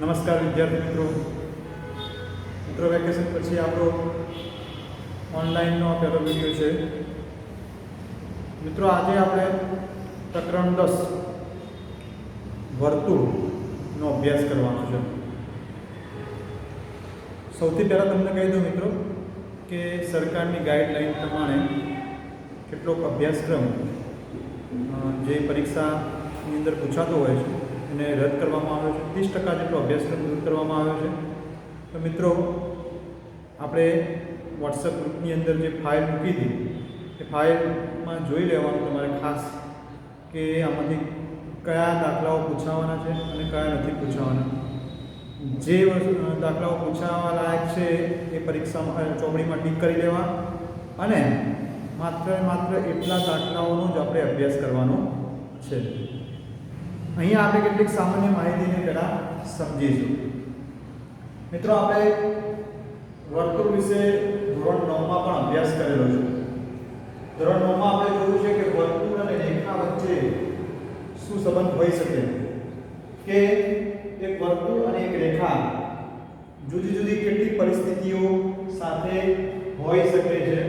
નમસ્કાર વિદ્યાર્થી મિત્રો. મિત્રો, વેકેશન પછી આપણો ઓનલાઈનનો પહેલો વીડિયો છે. મિત્રો, આજે આપણે પ્રકરણ દસ, વર્તુળનો અભ્યાસ કરવાનો છે. સૌથી પહેલાં તમને કહી દઉં મિત્રો કે સરકારની ગાઈડલાઈન પ્રમાણે કેટલોક અભ્યાસક્રમ જે પરીક્ષાની અંદર પૂછાતો હોય છે એને રદ કરવામાં આવ્યો છે. ત્રીસ ટકા જેટલો અભ્યાસક્રમ દૂર કરવામાં આવ્યો છે. તો મિત્રો, આપણે વોટ્સઅપ ગ્રુપની અંદર જે ફાઇલ મૂકી હતી, એ ફાઇલમાં જોઈ લેવાનું તમારે ખાસ કે આમાંથી કયા દાખલાઓ પૂછાવાના છે અને કયા નથી પૂછાવાના. જે દાખલાઓ પૂછાવા લાયક છે એ પરીક્ષામાં ચોપડીમાં ટીક કરી લેવા અને માત્ર માત્ર એટલા દાખલાઓનો જ આપણે અભ્યાસ કરવાનો છે. અહીંયા આપણે કેટલીક સામાન્ય માહિતીને પહેલાં સમજીશું. મિત્રો, આપણે વર્તુળ વિશે ધોરણ નવમાં પણ અભ્યાસ કરેલો છે. ધોરણ નવમાં આપણે જોયું છે કે વર્તુળ અને રેખા વચ્ચે શું સંબંધ હોઈ શકે? કે એક વર્તુળ અને એક રેખા જુદી જુદી કેટલીક પરિસ્થિતિઓ સાથે હોઈ શકે છે.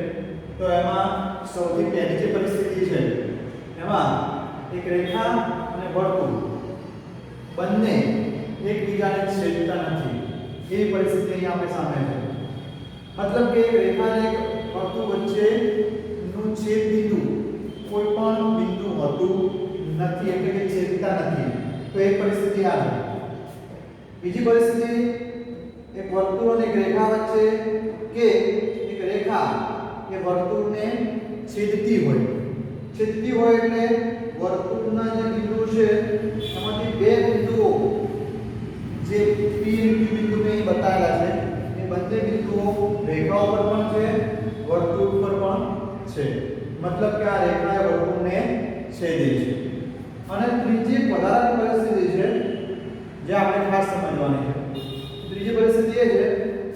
તો એમાં સૌથી પહેલી જે પરિસ્થિતિ છે, એમાં એક રેખા અને વર્તુળ બંને એકબીજાને છેદતા નથી. એવી પરિસ્થિતિ અહીં આપણે સામે છે. મતલબ કે એક રેખા અને એક વર્તુળ વચ્ચેનું છેદ બિંદુ કોઈ પણ બિંદુ હોતું નથી, એટલે કે છેદતા નથી. તો એક પરિસ્થિતિ આ બીજી પરિસ્થિતિ, એક વર્તુળ અને એક રેખા વચ્ચે કે એક રેખા એ વર્તુળને છેદતી હોય. છેદતી હોય એટલે વર્તુળના જે બિંદુ છે એમાંથી બે બિંદુઓ જે P અને Q બિંદુ મેં અહીં બતાવેલા છે એ બંને બિંદુઓ રેખા ઉપર પણ છે વર્તુળ ઉપર પણ છે મતલબ કે આ રેખા એ વર્તુળને છેદે છે અને ત્રીજી એક વધારાની પરિસ્થિતિ છે જે આપણે ખાસ સમજવાની છે ત્રીજી પરિસ્થિતિ એ છે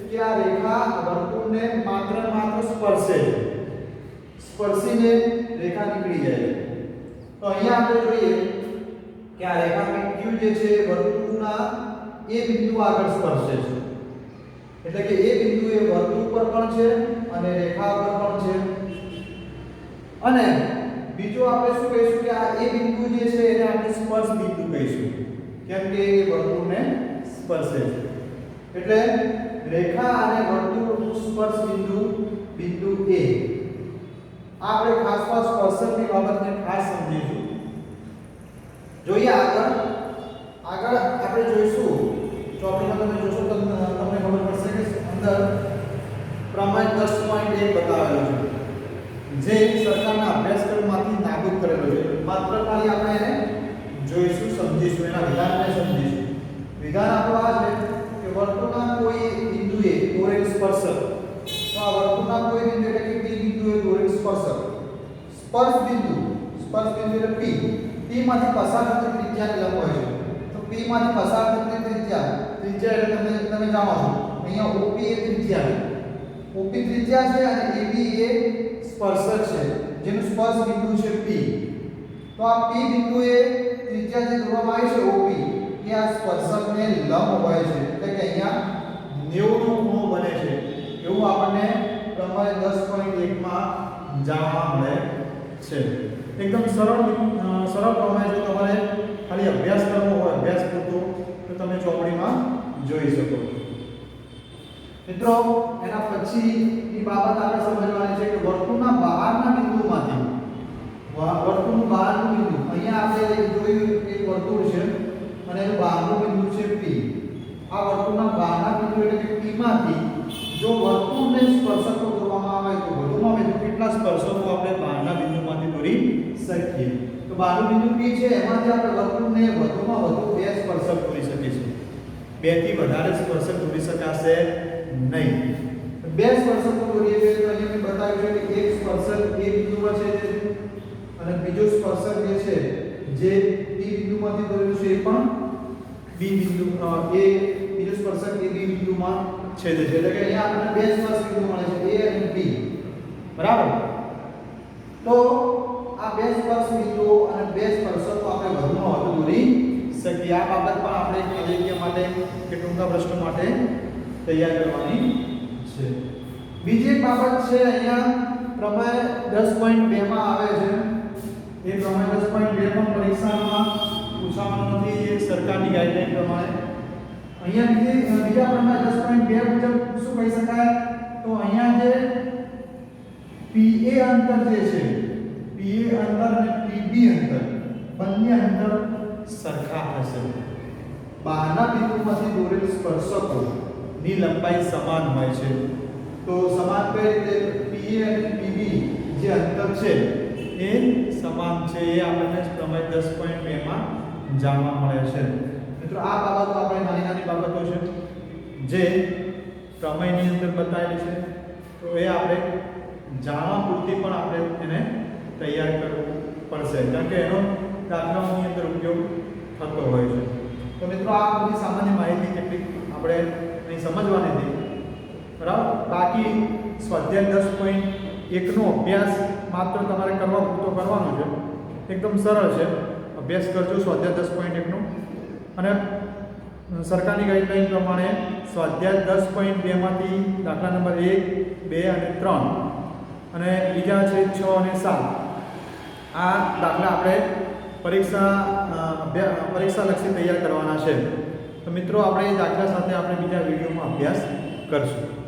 કે આ રેખા વર્તુળને માત્ર ને માત્ર સ્પર્શે છે સ્પર્શીને રેખા નીકળી જાય. તો અહીંયા આપણે જોઈએ કે આ રેખા PQ જે છે એ વર્તુળના એ બિંદુ આગળ સ્પર્શે છે. એટલે કે એ બિંદુ એ વર્તુળ પર પણ છે અને રેખા પર પણ છે. અને બીજું આપણે શું કહીશું કે આ એ બિંદુ જે છે, એને આપણે સ્પર્શ બિંદુ કહીશું. કેમ કે એ વર્તુળને સ્પર્શે છે. એટલે રેખા અને વર્તુળનું સ્પર્શ બિંદુ બિંદુ A આપણે ખાસ ખાસ સ્પર્શકની બાબતને ખાસ સમજીશું જોઈએ આગળ આગળ આપણે જોઈશું ચોપડીમાં તમે જોશો તો તમને તમને ખબર પડશે કે અંદર પ્રમાણ 10.1 બતાવેલો છે જે સરકારના અભ્યાસક્રમમાંથી નાબૂદ કરેલો છે માત્ર ખાલી આપણે એને જોઈશું સમજીશું એના વિધાનને સમજીશું વિધાન આપણું આ છે કે વર્તુળના કોઈ બિંદુએ દોરેલ સ્પર્શક તો આ વર્તુળના કોઈ બિંદુ એટલે કે P બિંદુએ દોરેલ સ્પર્શક. સ્પર્શ બિંદુ. સ્પર્શ બિંદુ એટલે P. P માંથી પસાર થતી ત્રિજ્યા લંબ હોય છે. તો P માંથી પસાર થતી ત્રિજ્યા ત્રિજ્યા એટલે તમે તમે જાણો છો. અહીંયા OP એ ત્રિજ્યા OP ત્રિજ્યા છે અને AB એ સ્પર્શક છે. જેનું સ્પર્શ બિંદુ છે P. તો આ P એ ત્રિજ્યા જે દોરવામાં આવી છે OP એ આ સ્પર્શકને લંબ હોય છે. એટલે કે અહીંયા 90 નો ખૂણો બને છે. એવું આપણને પ્રમેય 10.1 માં જાણવા મળે છે. એકદમ સરળ સરળ પ્રમાણે જો તમારે ખાલી અભ્યાસ કરવો હોય, અભ્યાસ પૂરતો, તો તમે ચોપડીમાં જોઈ શકો છો. મિત્રો, એના પછીની બાબત આપણે સમજવાની છે કે વર્તુળના બહારના બિંદુમાંથી વર્તુળનું બહારનું બિંદુ, અહીંયા આપણે જોયું એક વર્તુળ છે અને એનું બહારનું બિંદુ છે પી આ વર્તુળના બહારના બિંદુ એટલે કે પીમાંથી જો વર્તુળને સ્પર્શકો કેટલા સ્પર્શકો આપણે બહારના બિંદુમાંથી દોરી શકીએ તો બહારનું બિંદુ P છે એમાંથી આપણે વર્તુળને વધુમાં વધુ બે સ્પર્શક દોરી શકીએ છીએ બેથી વધારે સ્પર્શક દોરી શકાશે નહીં. બે સ્પર્શકો દોરીએ છીએ તો અહીંયા મેં બતાવ્યું છે કે એક સ્પર્શક એ બિંદુ પર છે જે અને બીજો સ્પર્શક જે છે જે P બિંદુમાંથી દોરેલું છે એ પણ B બિંદુ અ, એ બીજો સ્પર્શક એ B બિંદુમાં છેદે છે. એટલે કે અહીંયા આપણને બે સ્પર્શ બિંદુ મળે છે A અને B. બરાબર? તો આ બે સ્પર્શ બિંદુઓ અને બે સ્પર્શકો આપણે વધુમાં વધુ દોરી શકીએ. આ બાબત પણ આપણે આલેખ્ય માટે, કે ટૂંકા પ્રશ્નો માટે તૈયાર કરવાની છે. બીજી એક બાબત છે અહીંયા, પ્રમેય દસ પોઈન્ટ બેમાં આવે છે. એ પ્રમેય દસ પોઈન્ટ બે પણ પરીક્ષામાં પૂછાવાનું નથી, એ સરકારની ગાઈડલાઈન પ્રમાણે. અહીંયા બીજી, બીજા પ્રમેય દસ પોઈન્ટ બે મુજબ શું કહી શકાય? તો અહીંયા જે પીએ અંતર જે છે પીએ અંતર અને પીબી અંતર, બંને અંતર સરખા હશે. બહારના બિંદુમાંથી દોરેલ સ્પર્શકો ની લંબાઈ સમાન હોય છે. તો સમાન કઈ રીતે? PA અને PB જે અંતર છે, એ સમાન છે, એ આપણને સમય દસ પોઈન્ટ બેમાં જાણવા મળે છે. મિત્રો, આ બાબતો આપણે નાની નાની બાબતો છે, જે પ્રમેયની અંદર બતાવેલી છે. તો એ આપણે જાણવા પૂરતી પણ આપણે એને તૈયાર કરવું પડશે. કારણ કે એનો દાખલાઓની અંદર ઉપયોગ થતો હોય છે. તો મિત્રો, આ બધી સામાન્ય માહિતી કેટલીક આપણે અહીં સમજવાની હતી. બરાબર? બાકી સ્વાધ્યાય દસ પોઈન્ટ એકનો અભ્યાસ માત્ર તમારે કરવા પૂરતો કરવાનો છે. એકદમ સરળ છે. અભ્યાસ કરજો સ્વાધ્યાય દસ પોઈન્ટ એકનો. અને સરકારની ગાઈડલાઈન પ્રમાણે સ્વાધ્યાય દસ પોઈન્ટ બેમાંથી દાખલા નંબર એક, બે અને ત્રણ અને બીજા છે છ અને સાત. આ દાખલા આપણે પરીક્ષા પરીક્ષાલક્ષી તૈયાર કરવાના છે. તો મિત્રો, આપણે એ દાખલા સાથે આપણે બીજા વિડીયોમાં અભ્યાસ કરશું.